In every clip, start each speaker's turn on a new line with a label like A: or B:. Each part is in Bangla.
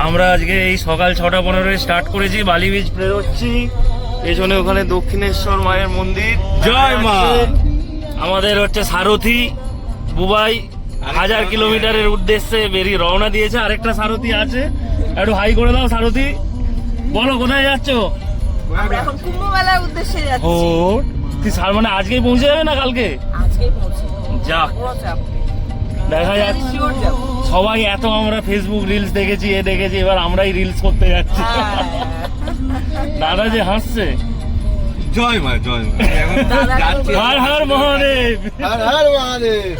A: আমরা আজকে এই সকাল ছটা পনেরোয় স্টার্ট করেছি বালি বীজ বেরোচ্ছি। পেছনে ওখানে দক্ষিণেশ্বর মায়ের মন্দির।
B: জয় মা।
A: আমাদের হচ্ছে সারথি বুবাই হাজার কিলোমিটারের উদ্দেশ্যে বেরিয়ে রওনা দিয়েছে। আরেকটা সারথি আছে। একটু হাই করে দাও সারথি। বলো কোথায় যাচ্ছ?
C: আমরা এখন কুম্ভ মেলার উদ্দেশ্যে
A: ও তুই সার মানে আজকেই পৌঁছে যাবে না কালকে?
C: আজকেই পৌঁছে
A: যাক। দেখা যাচ্ছে সবাই এত আমরা ফেসবুক রিলস দেখেছি এ দেখেছি এবার আমরাই রিলস করতে যাচ্ছি।
C: হ্যাঁ।
A: দাদা যে হাসছে।
B: জয় মা জয় মা।
A: হর হর মহাদেব।
B: হর হর মহাদেব।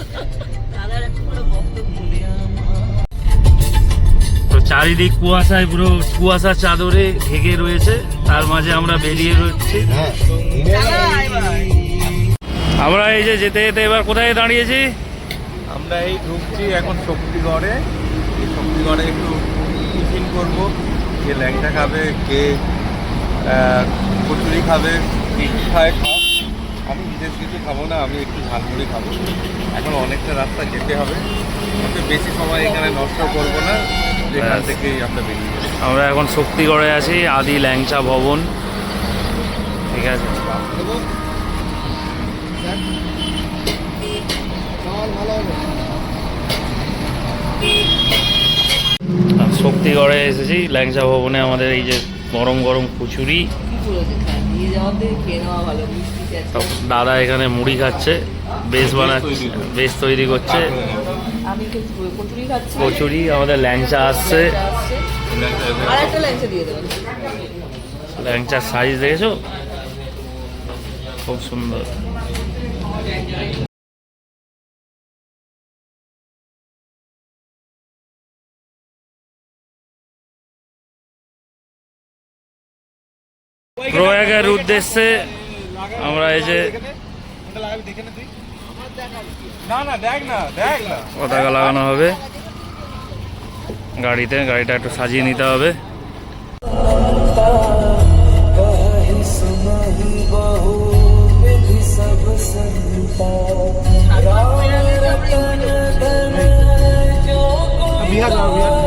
A: তো চারিদিক কুয়াশায় পুরো কুয়াশার চাদরে ঢেকে রয়েছে তার মাঝে আমরা বেরিয়ে রয়েছি। আমরা এই যে যেতে যেতে এবার কোথায় দাঁড়িয়েছি?
B: আমরা এই ঢুকছি এখন শক্তিগড়ে। এই শক্তিগড়ে একটু টিফিন করব। কে ল্যাংটা খাবে কে কচুরি খাবে খায় খাও আমি বিশেষ কিছু খাব না আমি একটু ঝালমুড়ি খাব। এখন অনেকটা রাস্তা যেতে হবে। আমাকে বেশি সময় এখানে নষ্ট করব না। যেখান। থেকেই আমরা বেরিয়ে যাব।
A: আমরা এখন শক্তিগড়ে আছি আদি ল্যাংচা ভবন। ঠিক আছে। আর শক্তিগড়ে এসেছি, ল্যাংচা ভবনে আমাদের এই যে গরম গরম কচুরি। দাদা এখানে মুড়ি খাচ্ছে বেশ বানাচ্ছে বেশ তৈরি করছে।
C: কচুরি,
A: আমাদের ল্যাংচা আসছে। ল্যাংচার সাইজ দেখেছ? খুব সুন্দর। প্রয়াগের উদ্দেশ্যে আমরা এই যে
B: না না দেখ না দেখ না।
A: পতাকা লাগানো হবে। গাড়িতে গাড়িটা একটু সাজিয়ে নিতে হবে।
B: আমাদের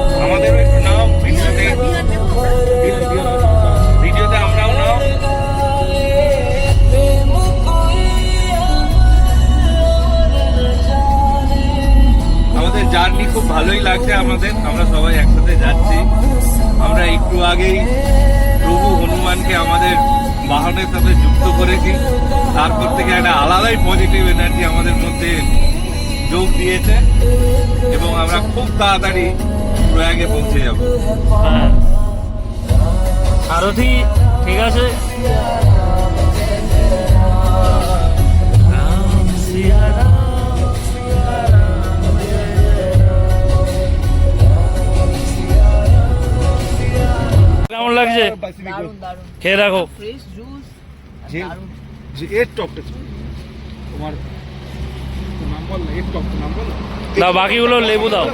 B: ভালোই লাগছে আমাদের, আমরা সবাই একসাথে যাচ্ছি। আমরা একটু আগেই প্রভু হনুমানকে আমাদের বাহনের সাথে যুক্ত করেছি। তারপর থেকে একটা আলাদাই পজিটিভ এনার্জি আমাদের মধ্যে যোগ দিয়েছে এবং আমরা খুব তাড়াতাড়ি প্রয়াগে পৌঁছে যাব।
A: আরতি, ঠিক আছে?
C: হয়েছে
A: খেয়ে বাকিগুলো লেবু দাও।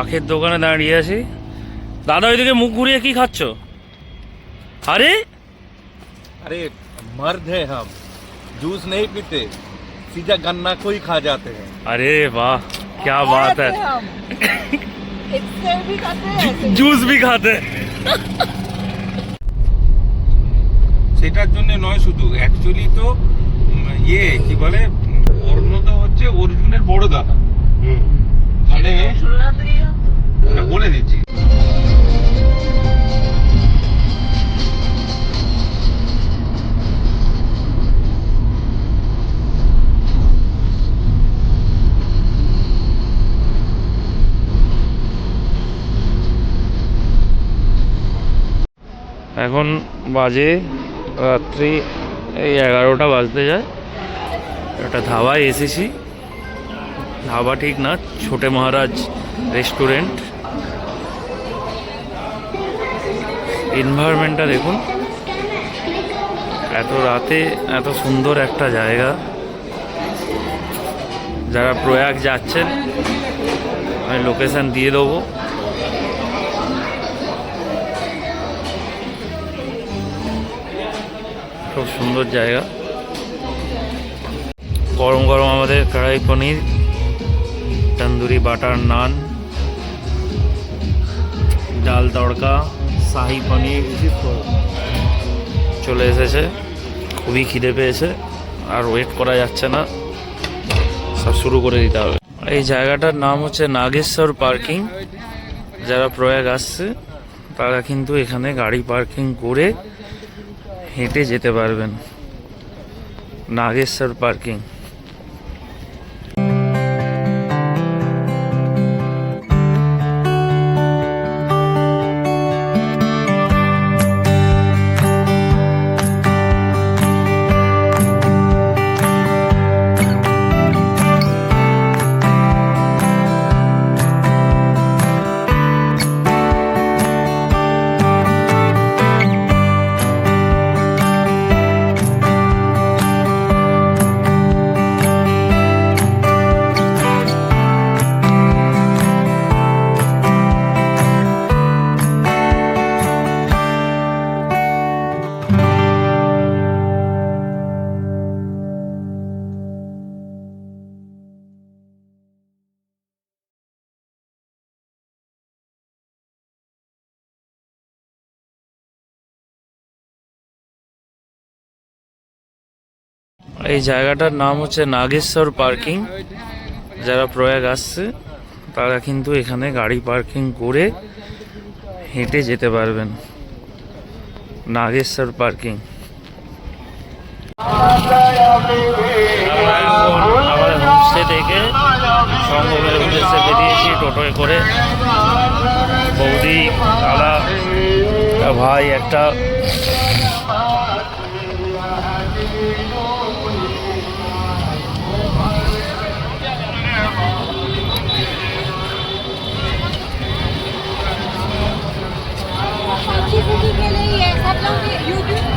A: আখের দোকানে দাঁড়িয়ে আছি। দাদা ওইদিকে মুখ ঘুরিয়ে কি খাচ্ছ? আরে?
B: আরে মার্ধে হাম। জুস নেই পিতে। सीधा गन्ना को ही खा जाते हैं
A: अरे वाह क्या बात है
C: हम एक्सेल भी खाते हैं ऐसे भी।
A: जूस भी खाते हैं
B: সেটার জন্য নয় শুধু অ্যাকচুয়ালি তো উম, ইয়ে কি বলে উম, অর্ণ তো হচ্ছে অর্জুনের বড় দাদা মানে
C: শোনো না তুই?
B: এটা বলে দিচ্ছি
A: এখন বাজে রাত্রি এই এগারোটা বাজতে যায়। একটা ধাবায় এসেছি। ধাবা ঠিক না, ছোটে মহারাজ রেস্টুরেন্ট। এনভায়রনমেন্টটা দেখুন। এত রাতে এত সুন্দর একটা জায়গা। যারা প্রয়াগ যাচ্ছেন, আমি লোকেশান দিয়ে দেবো। খুব সুন্দর জায়গা। গরম গরম আমাদের কড়াই পনির, তন্দুরি বাটার নান, ডাল তড়কা, শাহি পনির চলে এসেছে। খুবই খিদে পেয়েছে আর ওয়েট করা যাচ্ছে না। সব শুরু করে দিতে হবে। এই জায়গাটার নাম হচ্ছে নাগেশ্বর পার্কিং। যারা প্রয়াগ আসছে, তারা কিন্তু এখানে গাড়ি পার্কিং করে হেঁটে যেতে পারবেন। নাগেশ্বর পার্কিং। এই জায়গাটার নাম হচ্ছে নাগেশ্বর পার্কিং। যারা প্রয়াগ আসছে, তারা কিন্তু এখানে গাড়ি পার্কিং করে হেঁটে যেতে পারবেন। নাগেশ্বর পার্কিং। আমরা হোমস্টে থেকে সঙ্গমের উদ্দেশ্যে বেরিয়েছি টোটোয় করে। বৌদি দাদা ভাই, একটা
D: अच्छी स्थिति के लिए ही है सब लोग यूट्यूब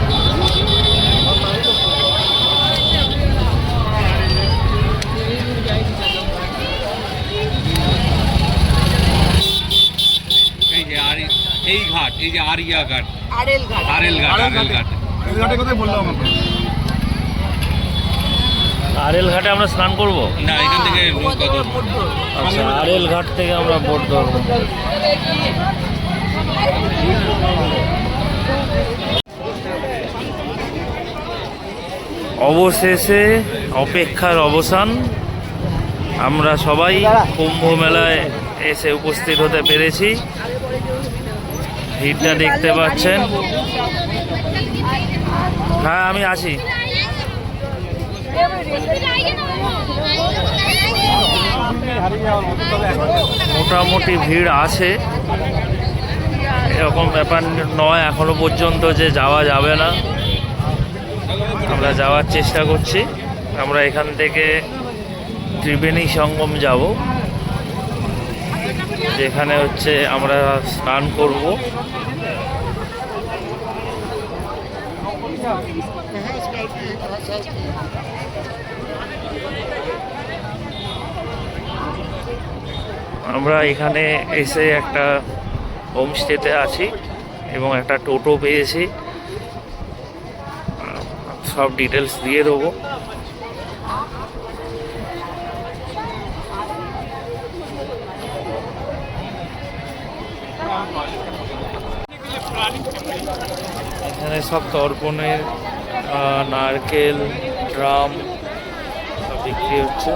B: এই যে আর এই ঘাট এই যে আরিয়া ঘাট
C: আরেল ঘাট
B: আরেল ঘাট আরেল ঘাট
A: আরেল ঘাটে আমরা স্নান করব
B: না এখান থেকে নৌকা ধরবো
A: আচ্ছা আরেল ঘাট থেকে আমরা বোট ধরবো অবশেষে অপেক্ষার অবসান। আমরা সবাই কুম্ভ মেলায় এসে উপস্থিত হতে পেরেছি। ভিড়টা দেখতে পাচ্ছেন। হ্যাঁ আমি আছি মোটামুটি ভিড় আছে। এরকম ব্যাপার নয় এখনও পর্যন্ত যে যাওয়া যাবে না। আমরা যাওয়ার চেষ্টা করছি। আমরা এখান থেকে ত্রিবেণী সঙ্গম যাব। যেখানে হচ্ছে আমরা স্নান করব। আমরা এখানে এসে একটা হোমস্টেতে আছি এবং একটা টোটো পেয়েছি। সব ডিটেলস দিয়ে দেবো। এখানে সব তর্পণের নারকেল, ড্রাম সব বিক্রি হচ্ছে।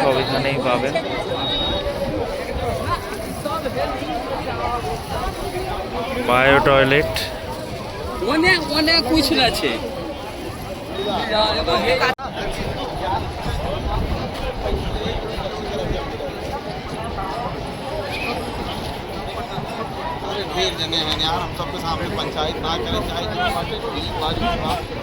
A: সব এখানেই পাবেন। বায়ো টয়লেট
C: অনেক অনেক কিছু আছে
E: ढेर जने हैं यार हम सबके सामने पंचायत ना करें चाहे जो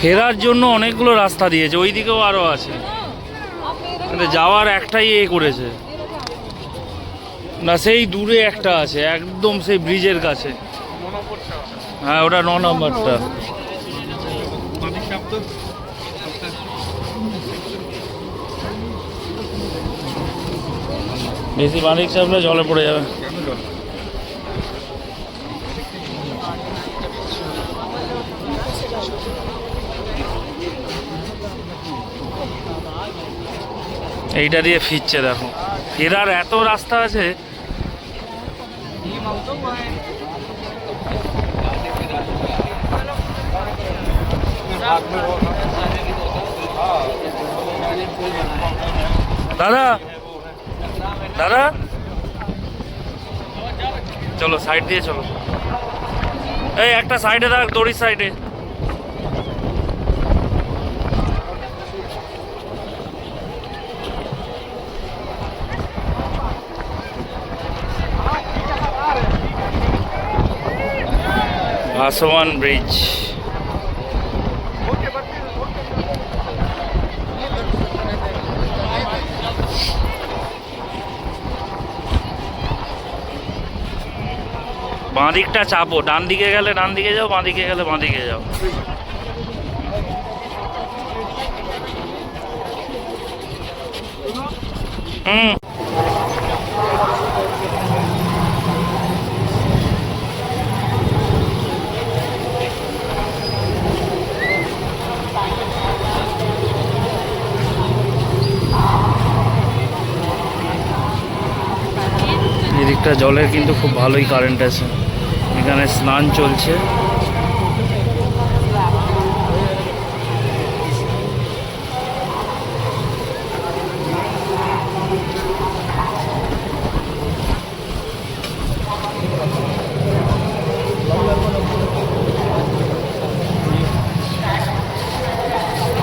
A: ফেরার জন্য অনেকগুলো রাস্তা দিয়েছে ওই দিকেও আরও আছে যাওয়ার একটাই এ করেছে। না, সেই দূরে একটা আছে, একদম সেই ব্রিজের কাছে। হ্যাঁ ওটা ন নম্বরটা। বেশি মালিক চাপলে জলে পড়ে যাবে। এইটা দিয়ে ফিরছে, দেখো। ফেরার এত রাস্তা আছে। দাদা দাদা? চলো সাইড দিয়ে চলো। এই একটা সাইডে থাক দড়ির সাইডে ভাসমান ব্রিজ। বাঁ দিকটা চাপো, ডান দিকে গেলে ডান দিকে যাও, বাঁ দিকে গেলে বাঁ দিকে যাও। হুম। এদিকটা জলের কিন্তু খুব ভালোই কারেন্ট আছে। এখানে স্নান চলছে।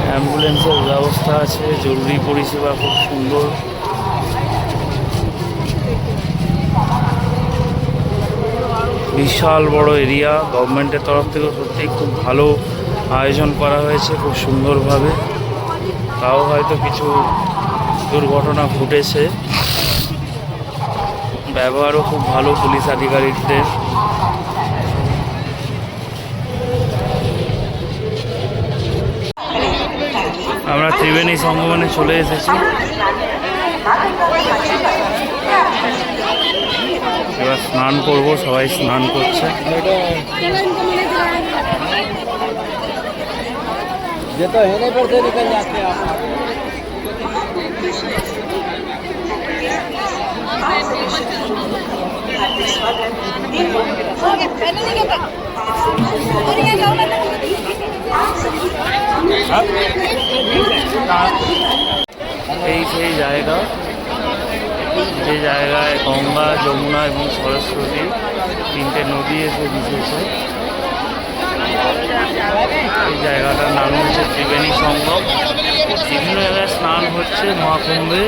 A: অ্যাম্বুলেন্সের ব্যবস্থা আছে জরুরি পরিষেবা খুব সুন্দর। বিশাল বড় এরিয়া। গভর্নমেন্টের তরফ থেকে সত্যিই খুব ভালো আয়োজন করা হয়েছে খুব সুন্দরভাবে। তাও হয়তো কিছু দুর্ঘটনা ঘটেছে। ব্যবহারও খুব ভালো পুলিশ আধিকারিকদের। আমরা ত্রিবেণী সঙ্গমনে চলে এসেছি। এবার স্নান করব সবাই স্নান করছে। এই সেই জায়গা। যে জায়গায় গঙ্গা, যমুনা এবং সরস্বতী তিনটে নদী এসে মিশেছে এই জায়গাটার নাম হচ্ছে ত্রিবেণী সঙ্গম বিভিন্ন জায়গায় স্নান হচ্ছে মহাকুম্ভে।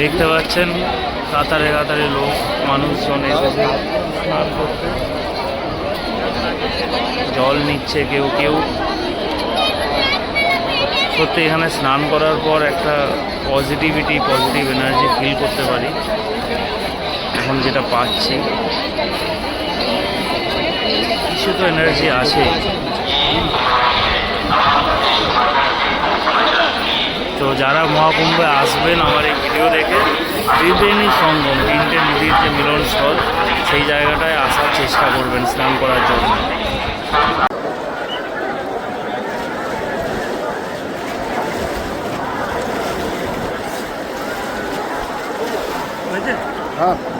A: দেখতে পাচ্ছেন কাতারে কাতারে লোক, মানুষজন এসেছে স্নান করতে। জল নিচ্ছে কেউ কেউ। সত্যি এখানে স্নান করার পর একটা পজিটিভিটি পজিটিভ এনার্জি ফিল করতে পারি। এখন যেটা পাচ্ছি, কিছু তো এনার্জি আছে। তো যারা মহাকুম্ভে আসবেন আমার এই ভিডিও দেখে ত্রিবেণী সঙ্গম, তিনটে নদীর যে মিলনস্থল, সেই জায়গাটায় আসার চেষ্টা করবেন স্নান করার জন্য।
E: हाँ